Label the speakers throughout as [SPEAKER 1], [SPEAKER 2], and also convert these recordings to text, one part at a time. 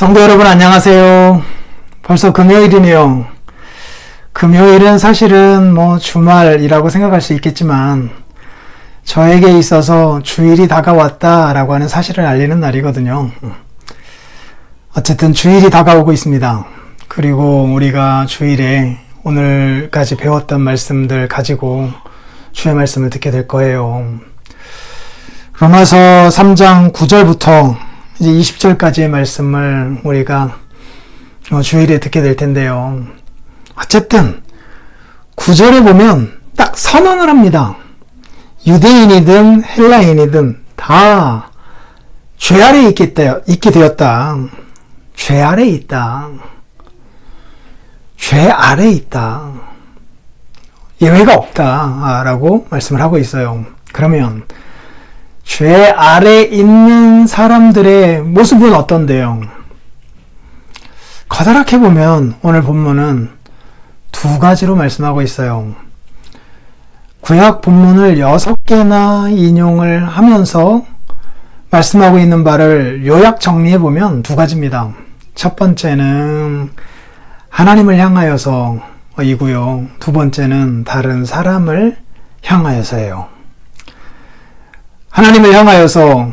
[SPEAKER 1] 성도 여러분 안녕하세요. 벌써 금요일이네요. 금요일은 사실은 뭐 주말이라고 생각할 수 있겠지만 저에게 있어서 주일이 다가왔다라고 하는 사실을 알리는 날이거든요. 어쨌든 주일이 다가오고 있습니다. 그리고 우리가 주일에 오늘까지 배웠던 말씀들 가지고 주의 말씀을 듣게 될 거예요. 로마서 3장 9절부터 이제 20절까지의 말씀을 우리가 어, 주일에 듣게 될 텐데요. 어쨌든 9절에 보면 딱 선언을 합니다. 유대인이든 헬라인이든 다 죄 아래 있게, 있게 되었다. 죄 아래 있다. 죄 아래 있다. 예외가 없다. 라고 말씀을 하고 있어요. 그러면 죄 아래 있는 사람들의 모습은 어떤데요? 커다랗게 보면 오늘 본문은 두 가지로 말씀하고 있어요. 구약 본문을 여섯 개나 인용을 하면서 말씀하고 있는 바를 요약 정리해 보면 두 가지입니다. 첫 번째는 하나님을 향하여서 이고요. 두 번째는 다른 사람을 향하여서예요. 하나님을 향하여서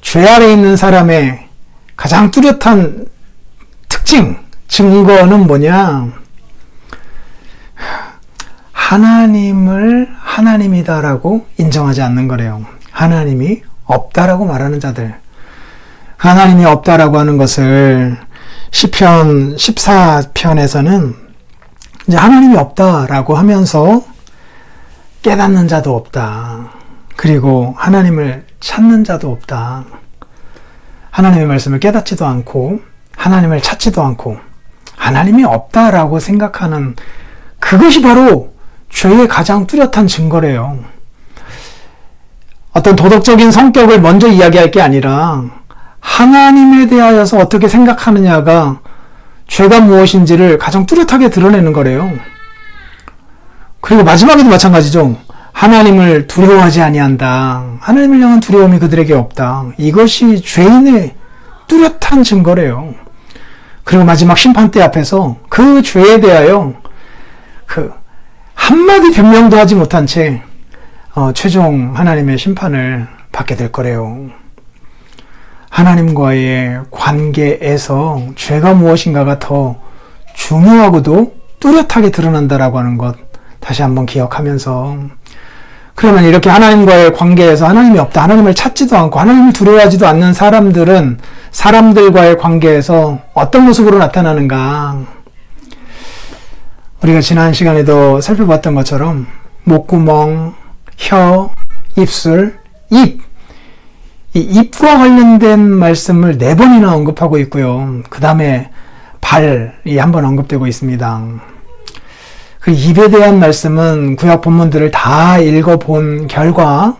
[SPEAKER 1] 죄 아래 있는 사람의 가장 뚜렷한 특징, 증거는 뭐냐? 하나님을 하나님이다라고 인정하지 않는 거래요. 하나님이 없다라고 말하는 자들. 하나님이 없다라고 하는 것을 시편 14편에서는 이제 하나님이 없다라고 하면서 깨닫는 자도 없다. 그리고 하나님을 찾는 자도 없다. 하나님의 말씀을 깨닫지도 않고 하나님을 찾지도 않고 하나님이 없다라고 생각하는 그것이 바로 죄의 가장 뚜렷한 증거래요. 어떤 도덕적인 성격을 먼저 이야기할 게 아니라 하나님에 대하여서 어떻게 생각하느냐가 죄가 무엇인지를 가장 뚜렷하게 드러내는 거래요. 그리고 마지막에도 마찬가지죠. 하나님을 두려워하지 아니한다. 하나님을 향한 두려움이 그들에게 없다. 이것이 죄인의 뚜렷한 증거래요. 그리고 마지막 심판대 앞에서 그 죄에 대하여 그 한마디 변명도 하지 못한 채 어, 최종 하나님의 심판을 받게 될 거래요. 하나님과의 관계에서 죄가 무엇인가가 더 중요하고도 뚜렷하게 드러난다라고 하는 것 다시 한번 기억하면서 그러면 이렇게 하나님과의 관계에서 하나님이 없다, 하나님을 찾지도 않고 하나님을 두려워하지도 않는 사람들은 사람들과의 관계에서 어떤 모습으로 나타나는가? 우리가 지난 시간에도 살펴봤던 것처럼 목구멍, 혀, 입술, 입. 이 입과 관련된 말씀을 네 번이나 언급하고 있고요. 그 다음에 발이 한 번 언급되고 있습니다. 그 입에 대한 말씀은 구약 본문들을 다 읽어본 결과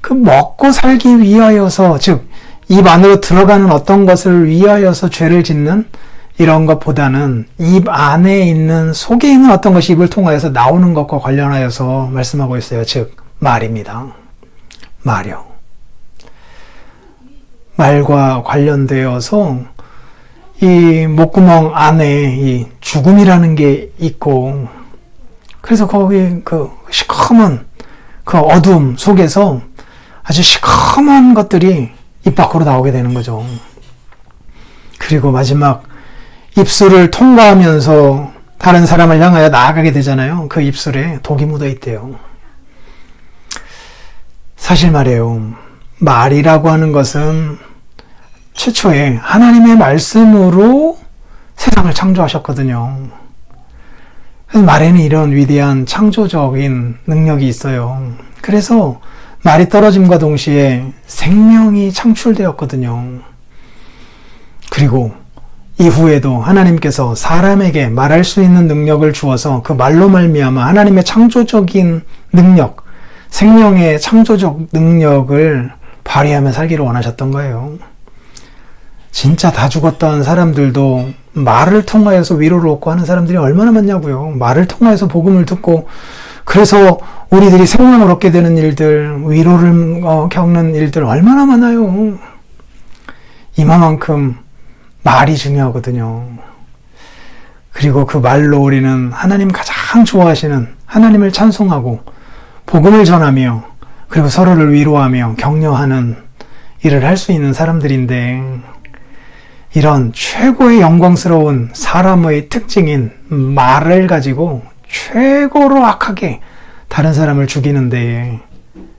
[SPEAKER 1] 그 먹고 살기 위하여서 즉 입 안으로 들어가는 어떤 것을 위하여서 죄를 짓는 이런 것보다는 입 안에 있는 속에 있는 어떤 것이 입을 통하여서 나오는 것과 관련하여서 말씀하고 있어요. 즉 말입니다. 말이요. 말과 관련되어서 이 목구멍 안에 이 죽음이라는 게 있고 그래서 거기 그 시커먼 그 어둠 속에서 아주 시커먼 것들이 입 밖으로 나오게 되는 거죠. 그리고 마지막 입술을 통과하면서 다른 사람을 향하여 나아가게 되잖아요. 그 입술에 독이 묻어 있대요. 사실 말이에요. 말이라고 하는 것은 최초에 하나님의 말씀으로 세상을 창조하셨거든요. 그래서 말에는 이런 위대한 창조적인 능력이 있어요. 그래서 말이 떨어짐과 동시에 생명이 창출되었거든요. 그리고 이후에도 하나님께서 사람에게 말할 수 있는 능력을 주어서 그 말로 말미암아 하나님의 창조적인 능력, 생명의 창조적 능력을 발휘하며 살기를 원하셨던 거예요. 진짜 다 죽었던 사람들도 말을 통하여서 위로를 얻고 하는 사람들이 얼마나 많냐고요. 말을 통하여서 복음을 듣고 그래서 우리들이 생명을 얻게 되는 일들, 위로를 어, 겪는 일들 얼마나 많아요. 이만큼 말이 중요하거든요. 그리고 그 말로 우리는 하나님 가장 좋아하시는 하나님을 찬송하고 복음을 전하며 그리고 서로를 위로하며 격려하는 일을 할 수 있는 사람들인데 이런 최고의 영광스러운 사람의 특징인 말을 가지고 최고로 악하게 다른 사람을 죽이는데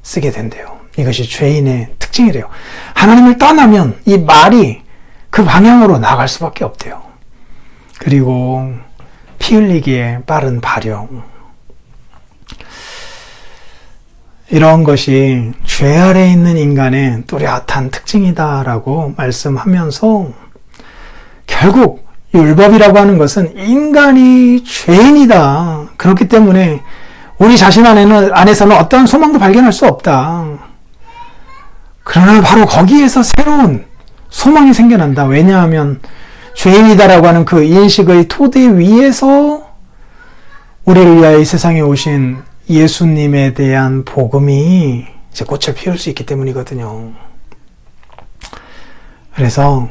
[SPEAKER 1] 쓰게 된대요. 이것이 죄인의 특징이래요. 하나님을 떠나면 이 말이 그 방향으로 나갈 수밖에 없대요. 그리고 피 흘리기에 빠른 발령. 이런 것이 죄 아래 있는 인간의 또렷한 특징이다라고 말씀하면서 결국 율법이라고 하는 것은 인간이 죄인이다. 그렇기 때문에 우리 자신 안에는, 안에서는 어떠한 소망도 발견할 수 없다. 그러나 바로 거기에서 새로운 소망이 생겨난다. 왜냐하면 죄인이다라고 하는 그 인식의 토대 위에서 우리를 위하여 이 세상에 오신 예수님에 대한 복음이 이제 꽃을 피울 수 있기 때문이거든요. 그래서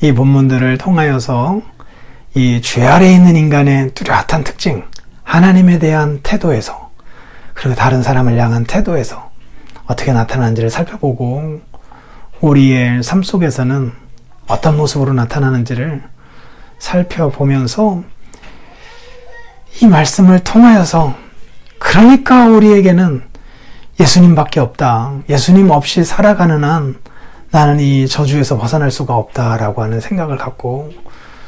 [SPEAKER 1] 이 본문들을 통하여서 이 죄 아래 있는 인간의 뚜렷한 특징, 하나님에 대한 태도에서, 그리고 다른 사람을 향한 태도에서 어떻게 나타나는지를 살펴보고, 우리의 삶 속에서는 어떤 모습으로 나타나는지를 살펴보면서 이 말씀을 통하여서 그러니까 우리에게는 예수님밖에 없다. 예수님 없이 살아가는 한 나는 이 저주에서 벗어날 수가 없다라고 하는 생각을 갖고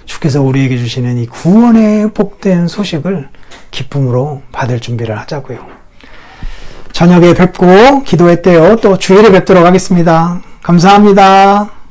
[SPEAKER 1] 주께서 우리에게 주시는 이 구원의 복된 소식을 기쁨으로 받을 준비를 하자고요. 저녁에 뵙고 기도했대요. 또 주일에 뵙도록 하겠습니다. 감사합니다.